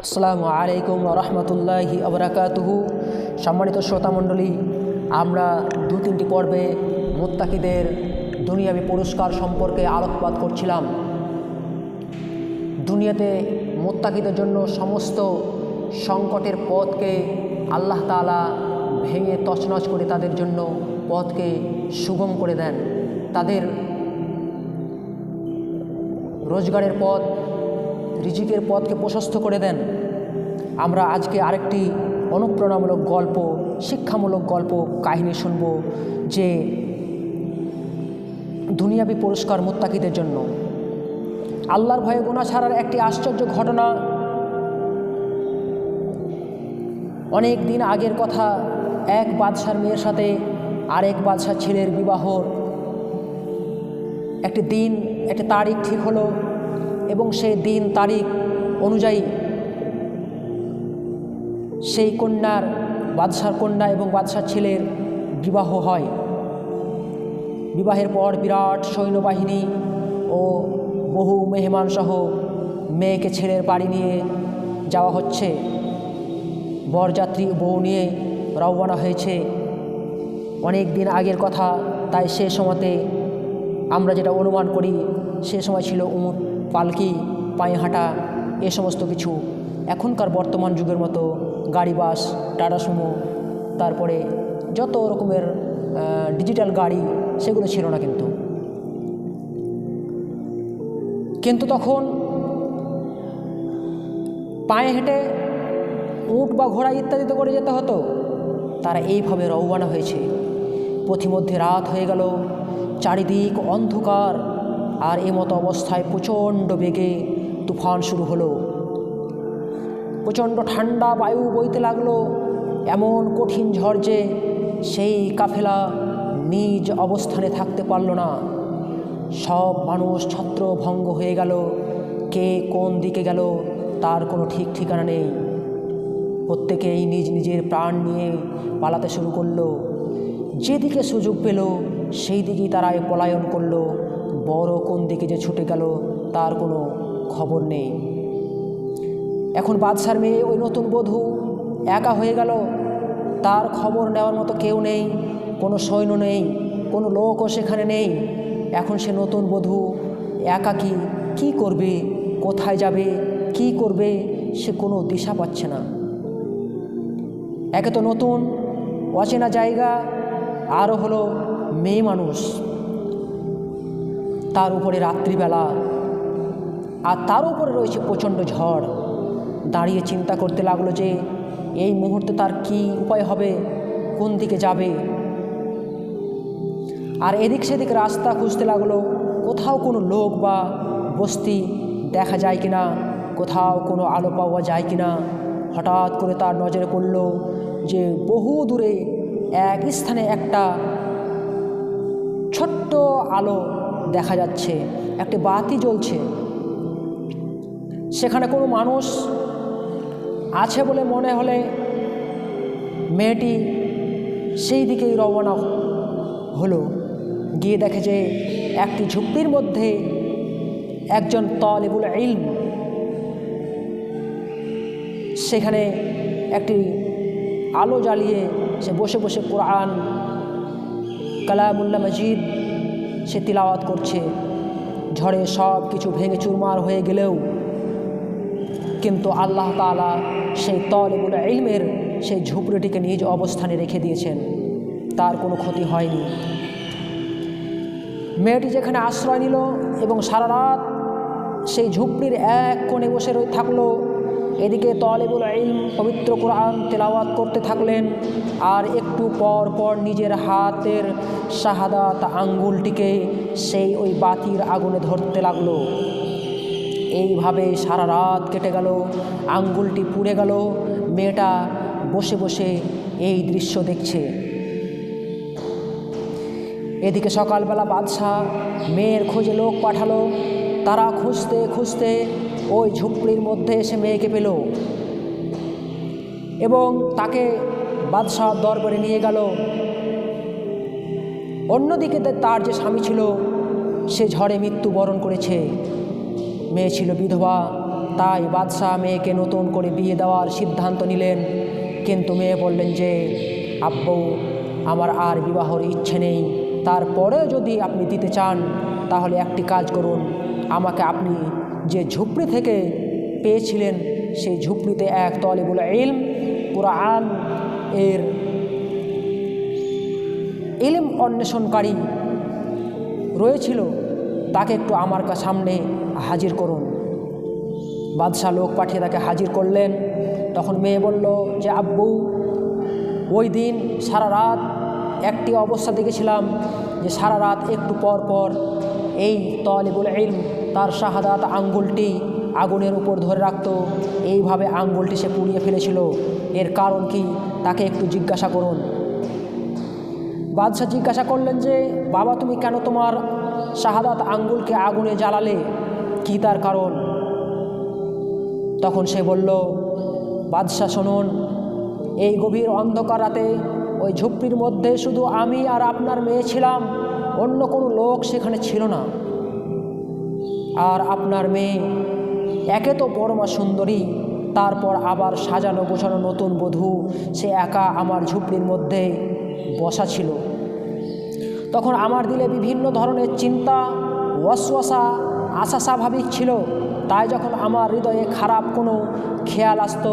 আসসালামু আলাইকুম রহমতুল্লাহি আবরাকাতুহু সম্মানিত শ্রোতামণ্ডলী আমরা দু, তিনটি পর্বে মোত্তাকিদের দুনিয়াবি পুরস্কার সম্পর্কে আলোকপাত করছিলাম। দুনিয়াতে মোত্তাকিদের জন্য সমস্ত সংকটের পথকে আল্লাহ তাআলা ভেঙে তছনছ করে তাদের জন্য পথকে সুগম করে দেন। তাদের রোজগারের পথ, রিজিকের পথকে প্রশস্ত করে দেন। আমরা আজকে আরেকটি অনুপ্রেরণামূলক গল্প, শিক্ষামূলক গল্প, কাহিনী শুনব যে দুনিয়াবি পুরস্কার মোত্তাকিদের জন্য। আল্লাহর ভয়ে গোনা ছাড়ার একটি আশ্চর্য ঘটনা অনেক দিন আগের কথা, এক বাদশার মেয়ের সাথে আরেক বাদশার ছেলের বিবাহর একটি দিন, একটি তারিখ ঠিক হলো এবং সেই দিন তারিখ অনুযায়ী সেই কন্যার, বাদশার কন্যা এবং বাদশার ছেলের বিবাহ হয়। বিবাহের পর বিরাট সৈন্যবাহিনী ও বহু মেহমানসহ মেয়েকে ছেলের বাড়ি নিয়ে যাওয়া হচ্ছে। বরযাত্রী বউ নিয়ে রওনা হয়েছে। অনেক দিন আগের কথা, তাই সে সময়তে আমরা যেটা অনুমান করি, সে সময় ছিল উমুট পালকি পায়ে হাঁটা এ সমস্ত কিছু। এখনকার বর্তমান যুগের মতো গাড়ি, বাস, টাটা সুমো, তারপরে যত রকমের ডিজিটাল গাড়ি, সেগুলো ছিল না কিন্তু। কিন্তু তখন পায়ে হেঁটে উট বা ঘোড়া ইত্যাদিতে করে যেতে হতো, তারা এইভাবে রওয়ানা হয়েছে। পথিমধ্যে রাত হয়ে গেল চারিদিক অন্ধকার, আর এমতো অবস্থায় প্রচণ্ড বেগে তুফান শুরু হলো। প্রচণ্ড ঠান্ডা বায়ু বইতে লাগল, এমন কঠিন ঝড় যে সেই কাফেলা নিজ অবস্থানে থাকতে পারল না। সব মানুষ ছত্রভঙ্গ হয়ে গেল, কে কোন দিকে গেল তার কোনো ঠিক ঠিকানা নেই। প্রত্যেকেই নিজ নিজের প্রাণ নিয়ে পালাতে শুরু করল। যেদিকে সুযোগ পেল সেই দিকেই তারা পলায়ন করল। বড় কোন দিকে যে ছুটে গেল, তার কোনো খবর নেই। এখন বাদশার মেয়ে ওই নতুন বধূ একা হয়ে গেল। তার খবর নেওয়ার মতো কেউ নেই, কোনো সৈন্য নেই, কোনো লোকও সেখানে নেই। এখন সে নতুন বধূ একাকী কি করবে, কোথায় যাবে, কি করবে, সে কোনো দিশা পাচ্ছে না। একে তো নতুন, অচেনা জায়গা আরও হলো মেয়ে মানুষ, তার উপরে রাত্রিবেলা, আর তার উপরে রয়েছে প্রচণ্ড ঝড়। দাঁড়িয়ে চিন্তা করতে লাগল যে, এই মুহূর্তে তার কি উপায় হবে? কোন দিকে যাবে? আর এদিক সেদিক রাস্তা খুঁজতে লাগল, কোথাও কোনো লোক বা বস্তি দেখা যায় কিনা? কোথাও কোনো আলো পাওয়া যায় কিনা? হঠাৎ করে তার নজরে পড়ল যে, বহু দূরে এক স্থানে একটা ছোট্ট আলো দেখা যাচ্ছে, একটি বাতি জ্বলছে। সেখানে কোনো মানুষ আছে বলে মনে হলে মেয়েটি সেই দিকেই রওনা হলো। গিয়ে দেখে যে একটি ঝুপড়ির মধ্যে একজন তলেবুল ইলম। সেখানে একটি আলো জ্বালিয়ে সে বসে বসে কোরআন, কালামুল্লা মজিদ সে তিলাওয়াত করছে। ঝড়ে সব কিছু ভেঙে চুরমার হয়ে গেলেও কিন্তু আল্লাহ তালা সেই তলেবুল ইলমের সেই ঝুপড়িটিকে নিজ অবস্থানে রেখে দিয়েছেন। তার কোনো ক্ষতি হয়নি। মেয়েটি যেখানে আশ্রয় নিল এবং সারা রাত সেই ঝুপড়ির এক কোণে বসে থাকল এদিকে তলেবুল ইলম, পবিত্র কোরআন তেলাওয়াত করতে থাকলেন। আর একটু পর পর নিজের হাতের শাহাদাত আঙ্গুলটিকে সেই ওই বাতির আগুনে ধরতে লাগল। এইভাবে সারা রাত কেটে গেল, আঙ্গুলটি পুড়ে গেল, মেয়েটা বসে বসে এই দৃশ্য দেখছে। এদিকে সকালবেলা বাদশাহ মেয়ের খোঁজে লোক পাঠালো, তারা খুঁজতে খুঁজতে ওই ঝুপড়ির মধ্যে এসে মেয়েকে পেল এবং তাকে বাদশাহ দরবারে নিয়ে গেল। অন্যদিকে তার যে স্বামী ছিল, সে ঝড়ে মৃত্যুবরণ করেছে। মেয়ে ছিল বিধবা, তাই বাদশাহ মেয়েকে নতুন করে বিয়ে দেওয়ার সিদ্ধান্ত নিলেন। কিন্তু মেয়ে বললেন যে, আব্বু, আমার আর বিবাহর ইচ্ছে নেই। তারপরেও যদি আপনি দিতে চান, তাহলে একটি কাজ করুন। আমাকে আপনি যে ঝুপড়ি থেকে পেয়েছিলেন সেই ঝুপড়িতে এক তলেবুল ইলম, কোরআন এর ইলম অন্বেষণকারী রয়েছিল। তাকে একটু আমার কা- সামনে হাজির করুন। বাদশাহ লোক পাঠিয়ে তাকে হাজির করলেন। তখন মেয়ে বলল যে, আব্বু, ওই দিন সারা রাত একটি অবস্থা দেখেছিলাম যে সারা রাত একটু পর পর এই তলিবুল ইলম তার শাহাদাত আঙ্গুলটি আগুনের উপর ধরে রাখতো। এইভাবে আঙ্গুলটি সে পুড়িয়ে ফেলেছিল। এর কারণ কি? তাকে একটু জিজ্ঞাসা করুন। বাদশাহ জিজ্ঞাসা করলেন যে, বাবা, তুমি কেন তোমার শাহাদাত আঙ্গুলকে আগুনে জ্বালালে? কি তার কারণ? তখন সে বলল, বাদশাহ, শুনুন, এই গভীর অন্ধকার রাতে ওই ঝুপড়ির মধ্যে শুধু আমি আর আপনার মেয়ে ছিলাম। অন্য কোনো লোক সেখানে ছিল না। আর আপনার মেয়ে। একে তো পরমা সুন্দরী, তারপর আবার সাজানো গোছানো নতুন বধূ। সে একা আমার ঝুপড়ির মধ্যে বসা ছিল। তখন আমার দিলে বিভিন্ন ধরনের চিন্তা, ওয়াসওয়াসা আশা স্বাভাবিক ছিল। তাই যখন আমার হৃদয়ে খারাপ কোনো খেয়াল আসতো,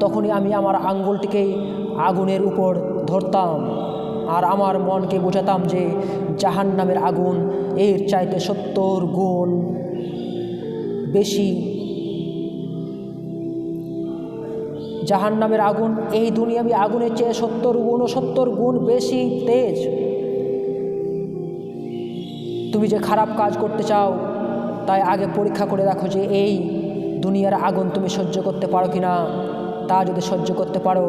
তখনই আমি আমার আঙ্গুলটিকে আগুনের উপর ধরতাম আর আমার মনকে বোঝাতাম যে জাহান নামের আগুন এর চাইতে সত্তর গুণ বেশি। জাহান নামের আগুন, এই দুনিয়াবি আগুনের চেয়ে সত্তর গুণ ও সত্তর গুণ বেশি তেজ। তুমি যে খারাপ কাজ করতে চাও, তাই আগে পরীক্ষা করে দেখো যে এই দুনিয়ার আগুন তুমি সহ্য করতে পারো কি না তা যদি সহ্য করতে পারো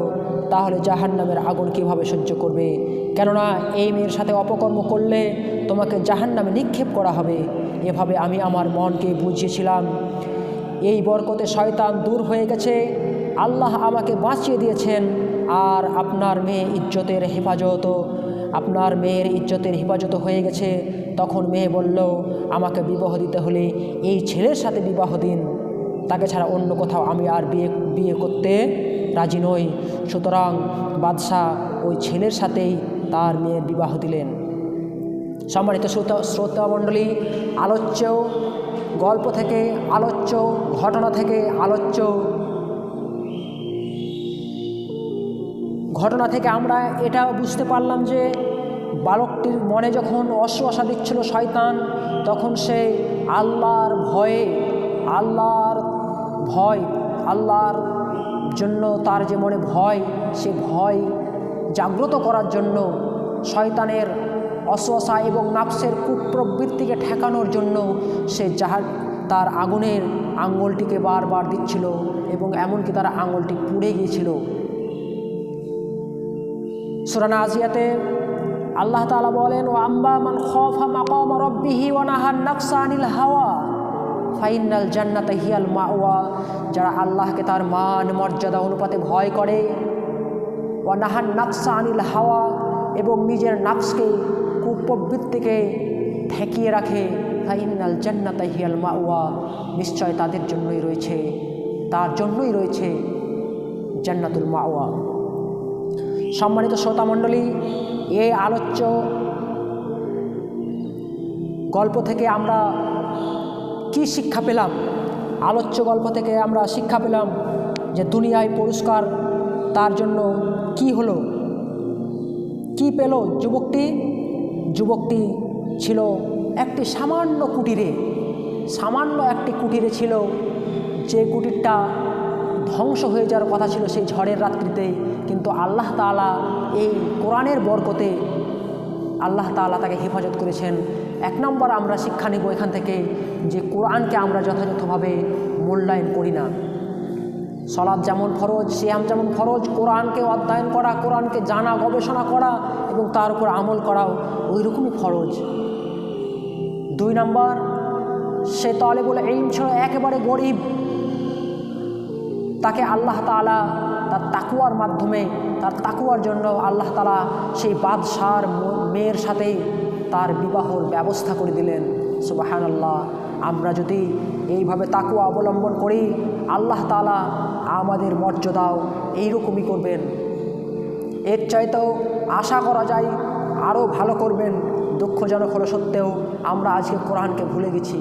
তাহলে জাহান নামের আগুন কীভাবে সহ্য করবে? কেননা এই মেয়ের সাথে অপকর্ম করলে তোমাকে জাহান নামে নিক্ষেপ করা হবে। এভাবে আমি আমার মনকে বুঝিয়েছিলাম। এই বরকতে শয়তান দূর হয়ে গেছে। আল্লাহ আমাকে বাঁচিয়ে দিয়েছেন। আর আপনার মেয়ে ইজ্জতের হেফাজত, আপনার মেয়ের ইজ্জতের হেফাজত হয়ে গেছে। তখন মেয়ে বলল, আমাকে বিবাহ দিতে হলে এই ছেলের সাথে বিবাহ দিন। তাকে ছাড়া অন্য কোথাও আমি আর বিয়ে বিয়ে করতে রাজি নই। সুতরাং বাদশাহ ওই ছেলের সাথেই তার মেয়ের বিবাহ দিলেন। সম্মানিত শ্রোতা শ্রোতামণ্ডলী আলোচ্য গল্প থেকে, আলোচ্য ঘটনা থেকে, আলোচ্য ঘটনা থেকে আমরা এটা বুঝতে পারলাম যে বালকটির মনে যখন অশ্বাসা দিচ্ছিল শয়তান, তখন সে আল্লাহর ভয়ে, আল্লাহর ভয়, আল্লাহর জন্য তার যে মনে ভয়, সে ভয় জাগ্রত করার জন্য শয়তানের অশ্বাসা এবং নাফসের কুপ্রবৃত্তিকে ঠেকানোর জন্য সে যাহার তার আগুনের আঙ্গুলটিকে বারবার দিচ্ছিল এবং এমনকি তার আঙুলটি পুড়ে গিয়েছিল। সুরানা আজিয়াতে আল্লাহ তালা বলেন ও আম্বা মান খফা মাকাম রব্বিহি ও নাহান নকসানিল হাওয়া। ফাইনাল জান্নাতে হিয়াল মাওয়া, যারা আল্লাহকে তার মান, মর্যাদা, অনুপাতে ভয় করে। ও নাহান নকসা আনিল হাওয়া, এবং নিজের নাফসকে কুপ্রবৃত্তিকে ঠেকিয়ে রাখে। ফাইনাল জান্নাতে হিয়াল মাওয়া, নিশ্চয় তাদের জন্যই রয়েছে, তার জন্যই রয়েছে জান্নাতুল মাওয়া। সম্মানিত শ্রোতামণ্ডলী এ আলোচ্য গল্প থেকে আমরা কি শিক্ষা পেলাম। আলোচ্য গল্প থেকে আমরা শিক্ষা পেলাম যে দুনিয়ায় পুরস্কার, তার জন্য কি হলো? কি পেল যুবকটি? যুবকটি ছিল একটি সামান্য কুটিরে, সামান্য একটি কুটিরে ছিল। যে কুটিরটা ধ্বংস হয়ে যাওয়ার কথা ছিল সেই ঝড়ের রাত্রিতে। কিন্তু আল্লাহ তাআলা এই কোরআনের বরকতে আল্লাহ তাআলা তাকে হেফাজত করেছেন। এক নম্বর আমরা শিক্ষা নিব এখান থেকে যে কোরআনকে আমরা যথাযথভাবে মূল্যায়ন করি না। সলাদ যেমন ফরজ, সিয়াম যেমন ফরজ, কোরআনকে অধ্যয়ন করা, কোরআনকে জানা, গবেষণা করা এবং তার উপর আমল করাও ওই রকমই ফরজ। দুই নম্বর, সে তলে বলে ইলম ছিল একেবারে গরিব। তাকে আল্লাহ তালা তার তাকুয়ার মাধ্যমে, তার তাকুয়ার জন্য আল্লাহ তালা সেই বাদশার মেয়ের সাথেই তার বিবাহর ব্যবস্থা করে দিলেন। সুবাহান আল্লাহ আমরা যদি এইভাবে তাকুয়া অবলম্বন করি, আল্লাহ তালা আমাদের মর্যাদাও এইরকমই করবেন। এর চাইতেও আশা করা যায়, আরও ভালো করবেন। দুঃখজনক হলো সত্ত্বেও আমরা আজকে কোরআনকে ভুলে গেছি।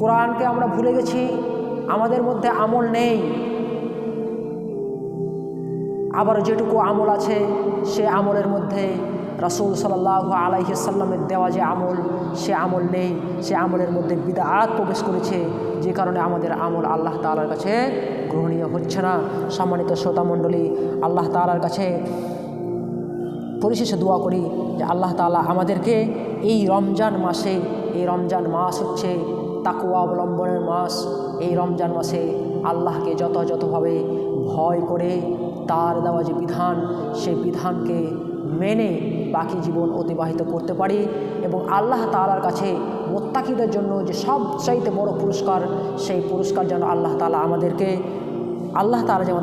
কোরআনকে আমরা ভুলে গেছি, আমাদের মধ্যে আমল নেই। আবার যেটুকু আমল আছে, সে আমলের মধ্যে রাসুল সাল্লাহ আলাইসাল্লামের দেওয়া যে আমল, সে আমল নেই। সে আমলের মধ্যে বিদাত প্রবেশ করেছে। যে কারণে আমাদের আমল আল্লাহ তালার কাছে গ্রহণীয় হচ্ছে না। সম্মানিত শ্রোতামণ্ডলী আল্লাহ তালার কাছে পরিশেষে দোয়া করি যে আল্লাহ তালা আমাদেরকে এই রমজান মাসে, এই রমজান মাস হচ্ছে তাকুয়া অবলম্বনের মাস। এই রমজান মাসে আল্লাহকে যথাযথভাবে ভয় করে তার দেওয়া যে বিধান সেই বিধানকে মেনে বাকি জীবন অতিবাহিত করতে পারি এবং আল্লাহ তালার কাছে মোত্তাকিদের জন্য যে সবচাইতে বড় পুরস্কার, সেই পুরস্কার যেন আল্লাহ তালা আমাদেরকে, আল্লাহ তালা যেমন